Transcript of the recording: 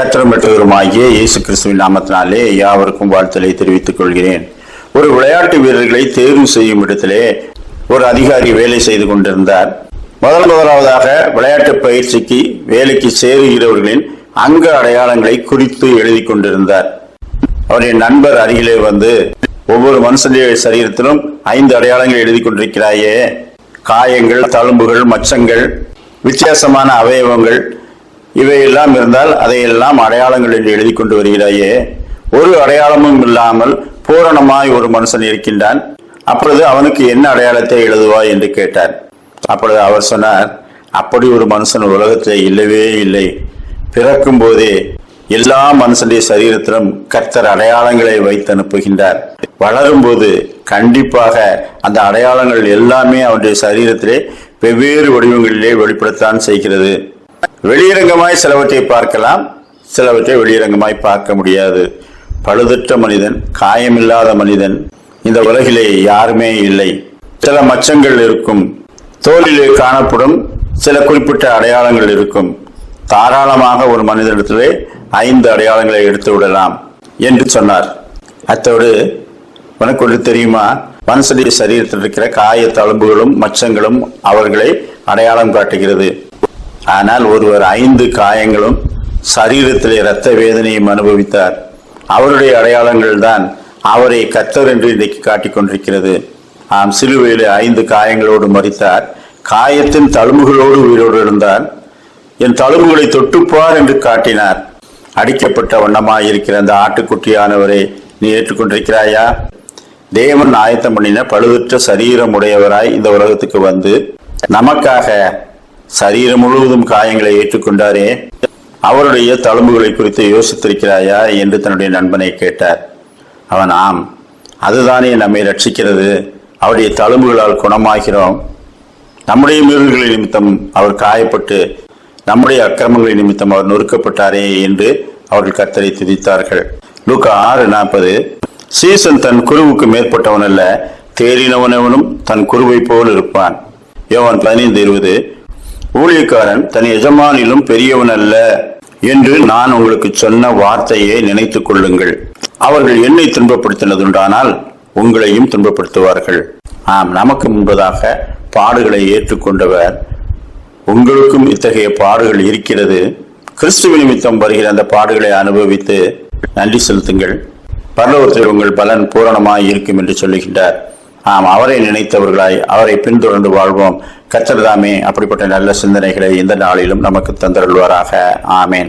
கத்திரமற்றவருமாகிய இயேசு கிறிஸ்துவின் நாமத்தினாலே யாவருக்கும் வாழ்த்தலை தெரிவித்துக் கொள்கிறேன். ஒரு விளையாட்டு வீரர்களை தேர்வு செய்யும் இடத்திலே ஒரு அதிகாரி வேலை செய்து கொண்டிருந்தார். முதல் முதலாவதாக விளையாட்டு பயிற்சிக்கு வேலைக்கு சேருகிறவர்களின் அங்க அடையாளங்களை குறித்து எழுதி கொண்டிருந்தார். அவருடைய நண்பர் அருகிலே வந்து ஒவ்வொரு மனுஷனுடைய சரீரத்திலும் ஐந்து அடையாளங்கள் எழுதி கொண்டிருக்கிறாயே. காயங்கள் தழும்புகள் மச்சங்கள் வித்தியாசமான அவயவங்கள் இவையெல்லாம் இருந்தால் அதையெல்லாம் அடையாளங்கள் என்று எழுதி கொண்டு வருகிறாயே. ஒரு அடையாளமும் இல்லாமல் பூரணமாய் ஒரு மனுஷன் இருக்கின்றான். அப்பொழுது அவனுக்கு என்ன அடையாளத்தை எழுதுவாய் என்று கேட்டார் அப்பொழுது அவர் சொன்னார் அப்படி ஒரு மனுஷன் உலகத்தில் இல்லவே இல்லை. பிறக்கும் போதே எல்லா மனுஷனுடைய சரீரத்திலும் கர்த்தர் அடையாளங்களை வைத்து அனுப்புகின்றார். வளரும்போது கண்டிப்பாக அந்த அடையாளங்கள் எல்லாமே அவனுடைய சரீரத்திலே வெவ்வேறு வடிவங்களிலே வெளிப்படுத்தான் செய்கிறது. வெளியரங்கமாய் சிலவற்றை பார்க்கலாம். சிலவற்றை வெளியரங்கமாய் பார்க்க முடியாது. பழுதற்ற மனிதன் காயமில்லாத மனிதன் இந்த உலகிலே யாருமே இல்லை. சில மச்சங்கள் இருக்கும். தோலிலே காணப்படும் சில குறிப்பிட்ட அடையாளங்கள் இருக்கும். தாராளமாக ஒரு மனிதனிடத்திலே ஐந்து அடையாளங்களை எடுத்து விடலாம் என்று சொன்னார். அத்தோடு உனக்கு ஒன்று தெரியுமா? மனுஷனுடைய சரீரத்தில் இருக்கிற காய தழும்புகளும் மச்சங்களும் அவர்களை அடையாளம் காட்டுகிறது. ஆனால் ஒருவர் ஐந்து காயங்களும் சரீரத்திலே இரத்த வேதனையும் அனுபவித்தார். அவருடைய அடையாளங்கள் தான் அவரை கத்தர் என்று இன்றைக்கு காட்டிக்கொண்டிருக்கிறது ஆம் சிலுவையிலே ஐந்து காயங்களோடு மறித்தார் காயத்தின் தழும்புகளோடு உயிரோடு இருந்தார். என் தழும்புகளை தொட்டுப்பார் என்று காட்டினார். அடிக்கப்பட்ட வண்ணமாக இருக்கிற அந்த ஆட்டுக்குட்டியானவரை நீ ஏற்றுக்கொண்டிருக்கிறாயா? தேவன் ஆயத்தம் பண்ணின பழுதற்ற சரீரம் உடையவராய் இந்த உலகத்துக்கு வந்து நமக்காக சரீரம் முழுவதும் காயங்களை ஏற்றுக்கொண்டாரே. அவருடைய தழும்புகளை குறித்து யோசித்திருக்கிறாயா என்று தன்னுடைய நண்பனை கேட்டார். அவன் ஆம் அதுதானே நம்மை ரட்சிக்கிறது. அவருடைய தழும்புகளால் குணமாகிறோம். நம்முடைய மீறல்களின் நிமித்தம் அவர் காயப்பட்டு நம்முடைய அக்கிரமங்களின் நிமித்தம் அவர் நொறுக்கப்பட்டாரே என்று அவர்கள் கர்த்தரை துதித்தார்கள். லூக்கா ஆறு நாற்பது. சீசன் தன் குருவுக்கு மேற்பட்டவன் அல்ல தேறினவனவனும் தன் குருவை போல் இருப்பான். யோவான் பதினைந்து இருபது. ஊழியக்காரன் தன் எஜமானிலும் பெரியவன் அல்ல என்று நான் உங்களுக்கு சொன்ன வார்த்தையை நினைத்துக் கொள்ளுங்கள். அவர்கள் என்னை துன்பப்படுத்தினதுண்டானால் உங்களையும் துன்பப்படுத்துவார்கள். ஆம் நமக்கு முன்பதாக பாடுகளை ஏற்றுக்கொண்டவர் உங்களுக்கும் இத்தகைய பாடுகள் இருக்கிறது. கிறிஸ்துவ நிமித்தம் வருகிற அந்த பாடுகளை அனுபவித்து நன்றி செலுத்துங்கள். பரலோகத்தில் உங்கள் பலன் பூரணமாய் இருக்கும் என்று சொல்லுகின்றார். ஆம் அவரை நினைத்தவர்களாய் அவரை பின்தொடர்ந்து வாழ்வோம். கத்தர்தாமே அப்படிப்பட்ட நல்ல சிந்தனைகளை இந்த நாளிலும் நமக்கு தந்தருள்வாராக. ஆமேன்.